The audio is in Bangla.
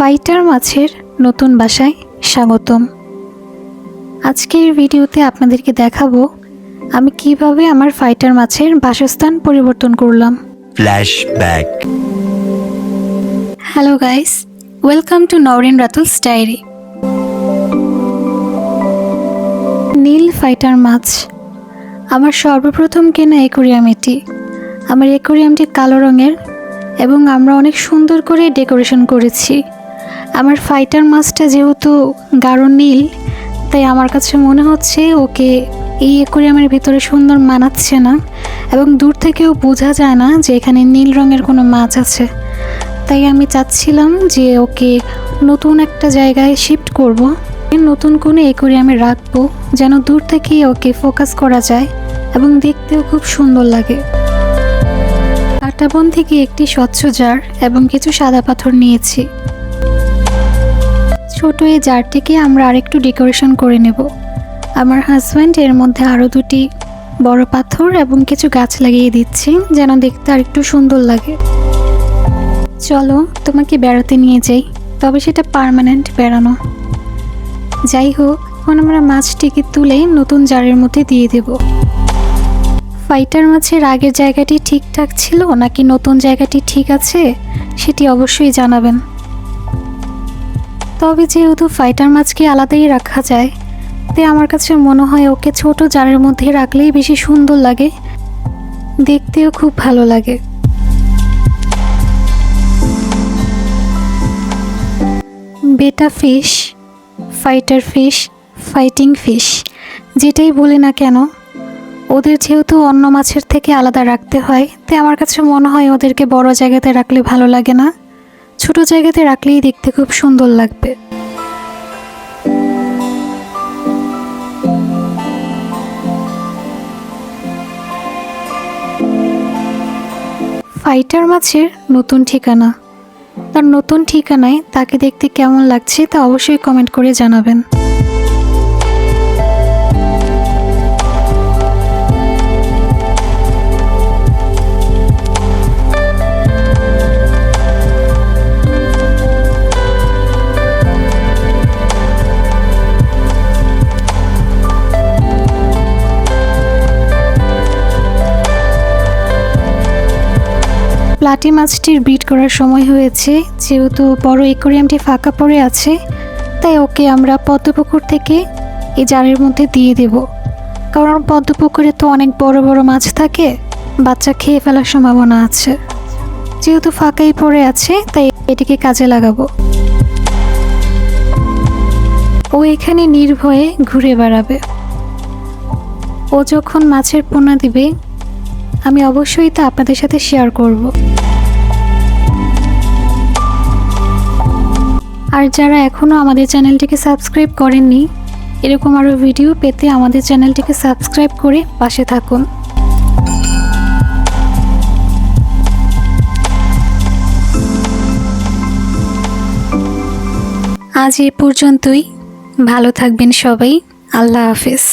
ফাইটার মাছের নতুন বাসায় স্বাগতম। আজকের ভিডিওতে আপনাদেরকে দেখাবো আমি কীভাবে আমার ফাইটার মাছের বাসস্থান পরিবর্তন করলাম। Flashback. Hello guys welcome to Norin Ratul's diary Neil fighter মাছ। আমার সর্বপ্রথম কেনা একুরিয়াম এটি। আমার একুরিয়ামটি কালো রঙের এবং আমরা অনেক সুন্দর করে ডেকোরেশন করেছি। আমার ফাইটার মাছটা যেহেতু গাঢ় নীল, তাই আমার কাছে মনে হচ্ছে ওকে এই একুরিয়ামের ভিতরে সুন্দর মানাচ্ছে না এবং দূর থেকেও বোঝা যায় না যে এখানে নীল রঙের কোনো মাছ আছে। তাই আমি চাচ্ছিলাম যে ওকে নতুন একটা জায়গায় শিফট করব, নতুন কোনো একুরিয়ামে রাখব, যেন দূর থেকেই ওকে ফোকাস করা যায় এবং দেখতেও খুব সুন্দর লাগে। কাটাবন থেকে একটি স্বচ্ছ জার এবং কিছু সাদা পাথর নিয়েছি। ছোট এই জারটিকে আমরা আরেকটু ডেকোরেশন করে নেব। আমার হাজব্যান্ড এর মধ্যে আরও দুটি বড় পাথর এবং কিছু গাছ লাগিয়ে দিচ্ছি, যেন দেখতে আরেকটু সুন্দর লাগে। চলো, তোমাকে বেড়াতে নিয়ে যাই, তবে সেটা পার্মানেন্ট বেড়ানো। যাই হোক, এখন আমরা মাছটিকে তুলে নতুন জারের মধ্যে দিয়ে দেব। ফাইটার মাছের আগের জায়গাটি ঠিকঠাক ছিল নাকি নতুন জায়গাটি ঠিক আছে, সেটি অবশ্যই জানাবেন। তবে যেহেতু ফাইটার মাছকে আলাদাই রাখা যায় তাই আমার কাছে মনে হয় ওকে ছোট জারের মধ্যে রাখলেই বেশি সুন্দর লাগে। দেখতেও খুব ভালো লাগে। Betta fish, fighter fish, fighting fish, যেটাই বলি না কেন, ওদের যেহেতু অন্য মাছের থেকে আলাদা রাখতে হয় তাই আমার কাছে মনে হয় ওদেরকে বড় জায়গাতে রাখলে ভালো লাগে না। ছোট জায়গাতে রাখলেই দেখতে খুব সুন্দর লাগবে। ফাইটার মাছের নতুন ঠিকানা। তার নতুন ঠিকানায় তাকে দেখতে কেমন লাগছে তা অবশ্যই কমেন্ট করে জানাবেন। প্লাটি মাছটির ব্রিড করার সময় হয়েছে। যেহেতু বড় একুরিয়ামটি ফাঁকা পড়ে আছে, তাই ওকে আমরা পদ্মপুকুর থেকে এই জারের মধ্যে দিয়ে দেব। কারণ পদ্মপুকুরে তো অনেক বড় বড় মাছ থাকে, বাচ্চা খেয়ে ফেলার সম্ভাবনা আছে। যেহেতু ফাঁকাই পড়ে আছে, তাই এটিকে কাজে লাগাবো। ও এখানে নির্ভয়ে ঘুরে বেড়াবে। ও যখন মাছের পোনা দিবে আমি অবশ্যই তা আপনাদের সাথে শেয়ার করব। আর যারা এখনও আমাদের চ্যানেলটিকে সাবস্ক্রাইব করেননি, এরকম আরও ভিডিও পেতে আমাদের চ্যানেলটিকে সাবস্ক্রাইব করে পাশে থাকুন। আজ এ পর্যন্তই। ভালো থাকবেন সবাই। আল্লাহ হাফিজ।